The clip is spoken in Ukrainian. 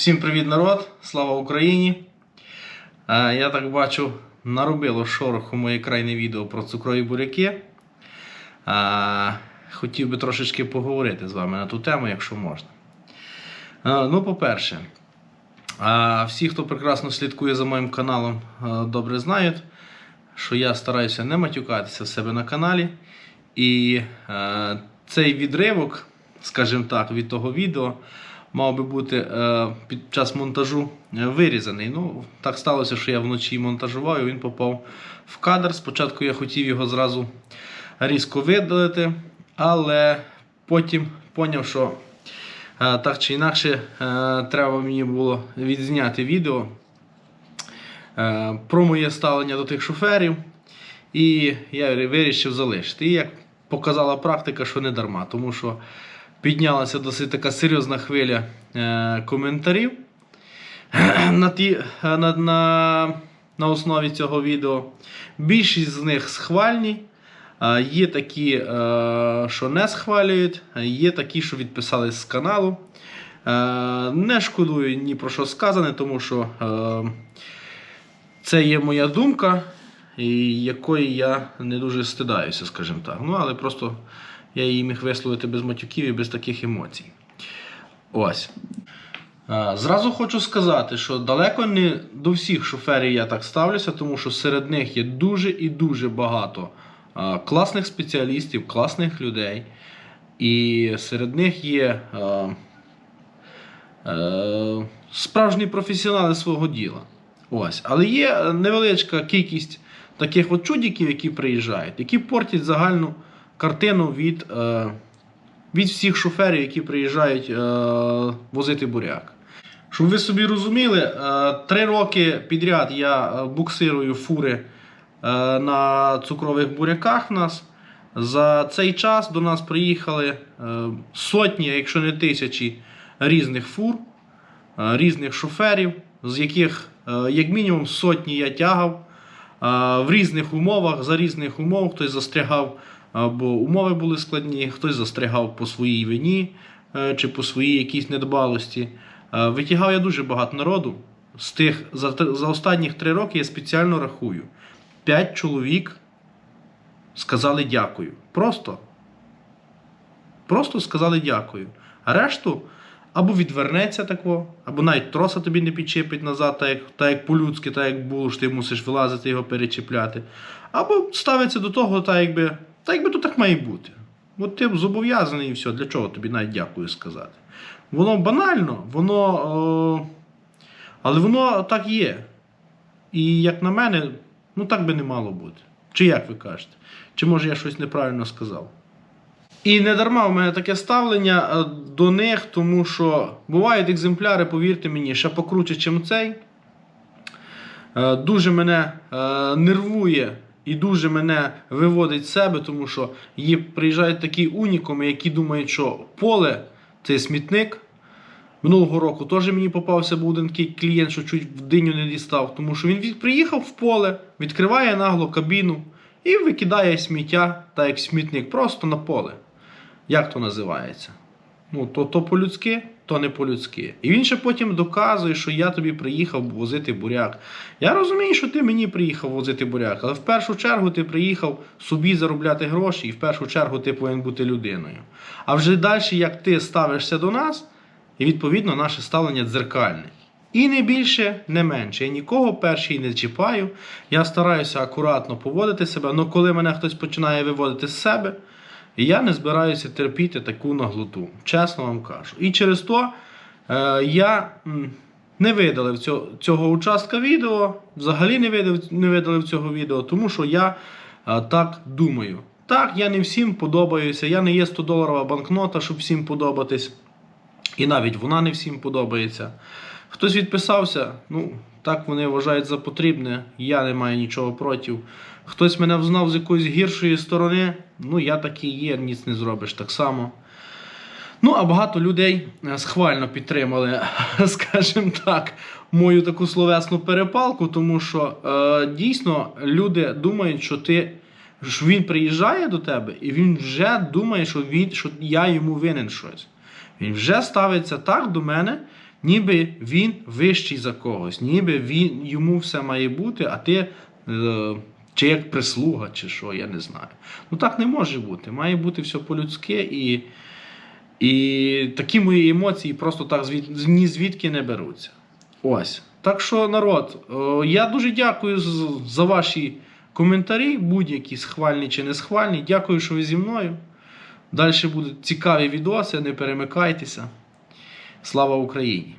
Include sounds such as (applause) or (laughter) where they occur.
Всім привіт, народ! Слава Україні! Е, Я так бачу, наробило шороху моє крайне відео про цукрові буряки. Е, Хотів би трошечки поговорити з вами на ту тему, якщо можна. Е, Ну, по-перше, всі, хто прекрасно слідкує за моїм каналом, добре знають, що я стараюся не матюкатися в себе на каналі. І цей відривок, скажімо так, від того відео мав би бути е, під час монтажу е, вирізаний. Ну, так сталося, що я вночі монтажував, і він попав в кадр. Спочатку я хотів його зразу різко видалити, але потім поняв, що е, так чи інакше треба мені було відзняти відео про моє ставлення до тих шоферів. І я вирішив залишити. І як показала практика, що не дарма, тому що піднялася досить така серйозна хвиля е, коментарів (clears throat) на, ті, е, на, на, на основі цього відео. Більшість з них схвальні. е, Є такі, що не схвалюють, є такі, що відписались з каналу. Не шкодую ні про що сказане, тому що це є моя думка, і якої я не дуже стидаюся, скажімо так. Ну, але просто я її міг висловити без матюків і без таких емоцій. Ось. Е, Зразу хочу сказати, що далеко не до всіх шоферів я так ставлюся, тому що серед них є дуже і дуже багато е, класних спеціалістів, класних людей. І серед них є е, справжні професіонали свого діла. Ось. Але є невеличка кількість таких от чудіків, які приїжджають, які портять загальну картину від, е, від всіх шоферів, які приїжджають е, возити буряк. Щоб ви собі розуміли, е, три роки підряд я буксирую фури на цукрових буряках в нас. За цей час до нас приїхали сотні, якщо не тисячі різних фур, різних шоферів, з яких як мінімум сотні я тягав в різних умовах, за різних умов. Хтось застрягав, е, бо умови були складні, хтось застрягав по своїй вині е, чи по своїй якійсь недбалості. Е, Витягав я дуже багато народу. З тих, за, за останніх три роки я спеціально рахую. П'ять чоловік сказали дякую. Просто. Просто сказали дякую. А решту або відвернеться тако, або навіть троса тобі не підчепить назад, так як, так як по-людськи, так як було, що ти мусиш вилазити його перечіпляти. Або ставиться до того, так якби, так якби то так має бути. От ти зобов'язаний і все. Для чого тобі навіть дякую сказати? Воно банально, воно. О, але воно так є. І як на мене, ну так би не мало бути. Чи як ви кажете? Чи може я щось неправильно сказав? І не дарма в мене таке ставлення е, до них, тому що бувають екземпляри, повірте мені, ще покруче, ніж цей. Е, Дуже мене е, нервує і дуже мене виводить з себе, тому що є, приїжджають такі унікуми, які думають, що поле це смітник. Минулого року теж мені попався був один такий клієнт, що чуть в диню не дістав, тому що він приїхав в поле, відкриває нагло кабіну і викидає сміття, так як смітник, просто на поле. Як то називається? Ну, то, то по-людськи, то не по-людськи. І він ще потім доказує, що я тобі приїхав возити буряк. Я розумію, що ти мені приїхав возити буряк, але в першу чергу ти приїхав собі заробляти гроші, і в першу чергу ти повинен бути людиною. А вже далі, як ти ставишся до нас, і відповідно наше ставлення дзеркальне. І не більше, не менше. Я нікого перший не чіпаю. Я стараюся акуратно поводити себе, але коли мене хтось починає виводити з себе, я не збираюся терпіти таку наглоту. Чесно вам кажу. І через то е, я не видалив цього, цього участка відео, взагалі не видалив, не видалив цього відео, тому що я е, так думаю. Так, я не всім подобаюся, я не є 100 доларова банкнота, щоб всім подобатись. І навіть вона не всім подобається. Хтось відписався, ну, так вони вважають за потрібне, я не маю нічого проти. Хтось мене взнав з якоїсь гіршої сторони, ну я такий є, ніц не зробиш так само. Ну, а багато людей е, схвально підтримали, (laughs) скажімо так, мою таку словесну перепалку, тому що е, дійсно люди думають, що ти. Що він приїжджає до тебе, і він вже думає, що він, що я йому винен щось. Він вже ставиться так до мене, ніби він вищий за когось, ніби він, йому все має бути, а ти. Е, чи як прислуга, чи що, я не знаю. Ну так не може бути. Має бути все по-людськи і. І такі мої емоції просто так звід... ні звідки не беруться. Ось. Так що, народ, о, я дуже дякую за ваші коментарі, будь-які схвальні чи не схвальні. Дякую, що ви зі мною. Далі будуть цікаві відоси, не перемикайтеся. Слава Україні!